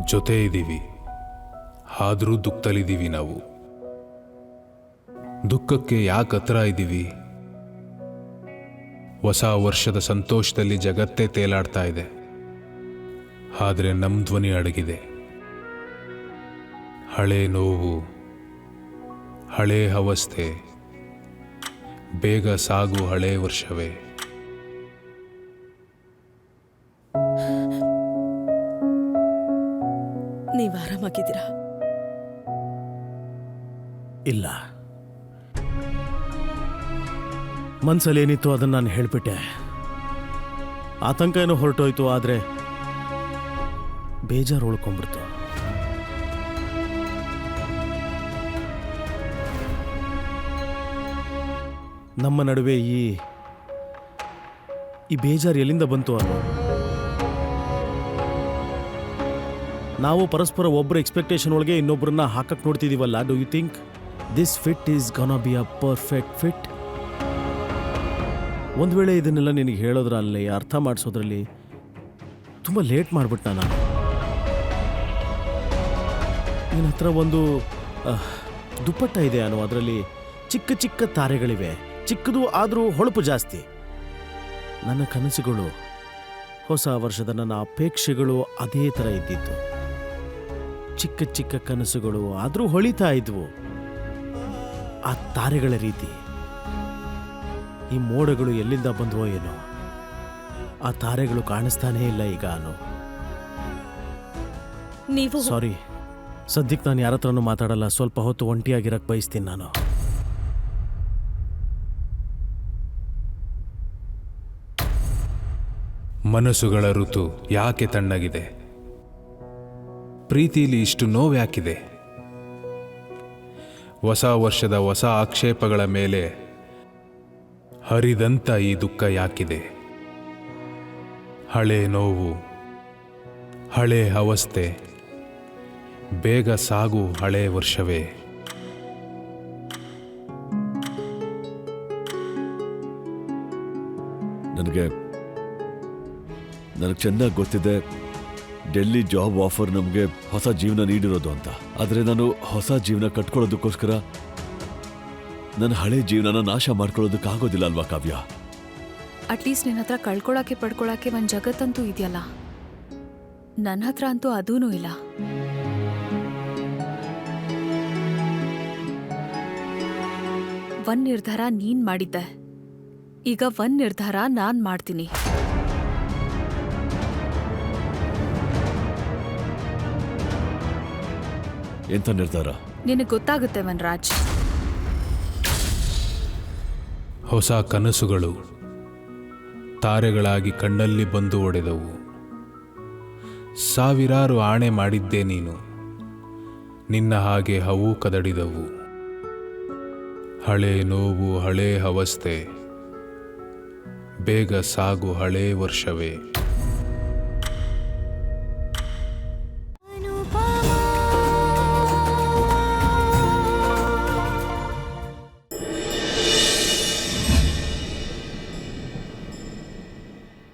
ಜೊತೆ ಇದ್ದೀವಿ ಆದರೂ ದುಃಖದಲ್ಲಿದ್ದೀವಿ ನಾವು. ದುಃಖಕ್ಕೆ ಯಾಕೆ ಹತ್ರ ಇದ್ದೀವಿ? ಹೊಸ ವರ್ಷದ ಸಂತೋಷದಲ್ಲಿ ಜಗತ್ತೇ ತೇಲಾಡ್ತಾ ಇದೆ. ಆದರೆ ನಮ್ಮ ಧ್ವನಿ ಅಡಗಿದೆ. ಹಳೆ ನೋವು, ಹಳೆ ಅವಸ್ಥೆ, ಬೇಗ ಸಾಗು ಹಳೆ ವರ್ಷವೇ. ಆರಾಮಾಗಿದ್ದೀರಾ? ಇಲ್ಲ. ಮನ್ಸಲ್ಲಿ ಏನಿತ್ತು ಅದನ್ನು ನಾನು ಹೇಳ್ಬಿಟ್ಟೆ. ಆತಂಕ ಏನೋ ಹೊರಟೋಯ್ತು, ಆದರೆ ಬೇಜಾರು ಉಳ್ಕೊಂಡ್ಬಿಡ್ತು. ನಮ್ಮ ನಡುವೆ ಈ ಈ ಬೇಜಾರು ಎಲ್ಲಿಂದ ಬಂತು ಅನ್ನೋ ನಾವು ಪರಸ್ಪರ ಒಬ್ಬರ ಎಕ್ಸ್ಪೆಕ್ಟೇಷನ್ ಒಳಗೆ ಇನ್ನೊಬ್ಬರನ್ನ ಹಾಕಕ್ಕೆ ನೋಡ್ತಿದೀವಲ್ಲ do you think this fit is gonna be a perfect fit ಒಂದು ವೇಳೆ ಇದನ್ನೆಲ್ಲ ನಿನಗೆ ಹೇಳೋದ್ರಲ್ಲಿ, ಅರ್ಥ ಮಾಡಿಸೋದ್ರಲ್ಲಿ ತುಂಬ ಲೇಟ್ ಮಾಡಿಬಿಟ್ಟ ನಾನು? ನಿನ್ನ ಹತ್ರ ಒಂದು ದುಪ್ಪಟ್ಟ ಇದೆ ಅನ್ನೋ ಅದರಲ್ಲಿ ಚಿಕ್ಕ ಚಿಕ್ಕ ತಾರೆಗಳಿವೆ, ಚಿಕ್ಕದು ಆದರೂ ಹೊಳಪು ಜಾಸ್ತಿ. ನನ್ನ ಕನಸುಗಳು ಹೊಸ ವರ್ಷದ ನನ್ನ ಅಪೇಕ್ಷೆಗಳು ಅದೇ ಥರ ಇದ್ದಿತ್ತು ಚಿಕ್ಕ ಚಿಕ್ಕ ಕನಸುಗಳು ಆದರೂ ಹೊಳಿತಾ ಇದ್ವು. ಆ ತಾರೆಗಳ ರೀತಿ. ಈ ಮೋಡಗಳು ಎಲ್ಲಿಂದ ಬಂದವೋ ಏನೋ. ಆ ತಾರೆಗಳು ಕಾಣಿಸ್ತಾನೇ ಇಲ್ಲ ಈಗ ನೀವು ಸಾರಿ. ಸದ್ಯಕ್ಕೆ ನಾನು ಯಾರ ಹತ್ರನೂ ಮಾತಾಡಲ್ಲ ಸ್ವಲ್ಪ ಹೊತ್ತು ಒಂಟಿಯಾಗಿರಕ್ಕೆ ಬಯಸ್ತೀನಿ ನಾನು. ಮನಸ್ಸುಗಳ ಋತು ಯಾಕೆ ತಣ್ಣಗಿದೆ? ಪ್ರೀತಿಲಿ ಇಷ್ಟು ನೋವ್ಯಾಕಿದೆ? ಹೊಸ ವರ್ಷದ ಹೊಸ ಆಕ್ಷೇಪಗಳ ಮೇಲೆ ಹರಿದಂತ ಈ ದುಃಖ ಯಾಕಿದೆ? ಹಳೆ ನೋವು, ಹಳೆ ಅವಸ್ಥೆ, ಬೇಗ ಸಾಗು ಹಳೆ ವರ್ಷವೇ. ನನಗೆ ನನಗೆ ಚೆನ್ನಾಗಿ ಗೊತ್ತಿದೆ. ಡೆಲ್ಲಿ ಜಾಬ್ ಆಫರ್ ನಮಗೆ ಹೊಸ ಜೀವನ ನೀಡಿರೋದು ಅಂತ. ಆದರೆ ನಾನು ಹೊಸ ಜೀವನ ಕಟ್ಕೊಳ್ಳೋದಕ್ಕೋಸ್ಕರ ನನ್ನ ಹಳೆ ಜೀವನನ ನಾಶ ಮಾಡ್ಕೊಳ್ಳೋದಕ್ಕಾಗೋದಿಲ್ಲ ಅಲ್ವಾ ಕಾವ್ಯ? ಅಟ್ಲೀಸ್ಟ್ ನಿನ್ನ ಹತ್ರ ಕಳ್ಕೊಳಕ್ಕೆ, ಪಡ್ಕೊಳಕ್ಕೆ ಒಂದು ಜಗತ್ತಂತೂ ಇದೆಯಲ್ಲ. ನನ್ನ ಹತ್ರ ಅಂತೂ ಅದೂ ಇಲ್ಲ. ಒಂದ್ ನಿರ್ಧಾರ ನೀನ್ ಮಾಡಿದ್ದೆ. ಈಗ ಒಂದ್ ನಿರ್ಧಾರ ನಾನ್ ಮಾಡ್ತೀನಿ. ಎಂಥ ನಿರ್ಧಾರ? ನಿನಗೆ ಗೊತ್ತಾಗುತ್ತೆ ವನ್ರಾಜ್. ಹೊಸ ಕನಸುಗಳು ತಾರೆಗಳಾಗಿ ಕಣ್ಣಲ್ಲಿ ಬಂದು ಒಡೆದವು. ಸಾವಿರಾರು ಆಣೆ ಮಾಡಿದ್ದೆ ನೀನು. ನಿನ್ನ ಹಾಗೆ ಹವು ಕದಡಿದವು. ಹಳೆ ನೋವು ಹಳೆ ಅವಸ್ಥೆ ಬೇಗ ಸಾಗು ಹಳೆ ವರ್ಷವೇ.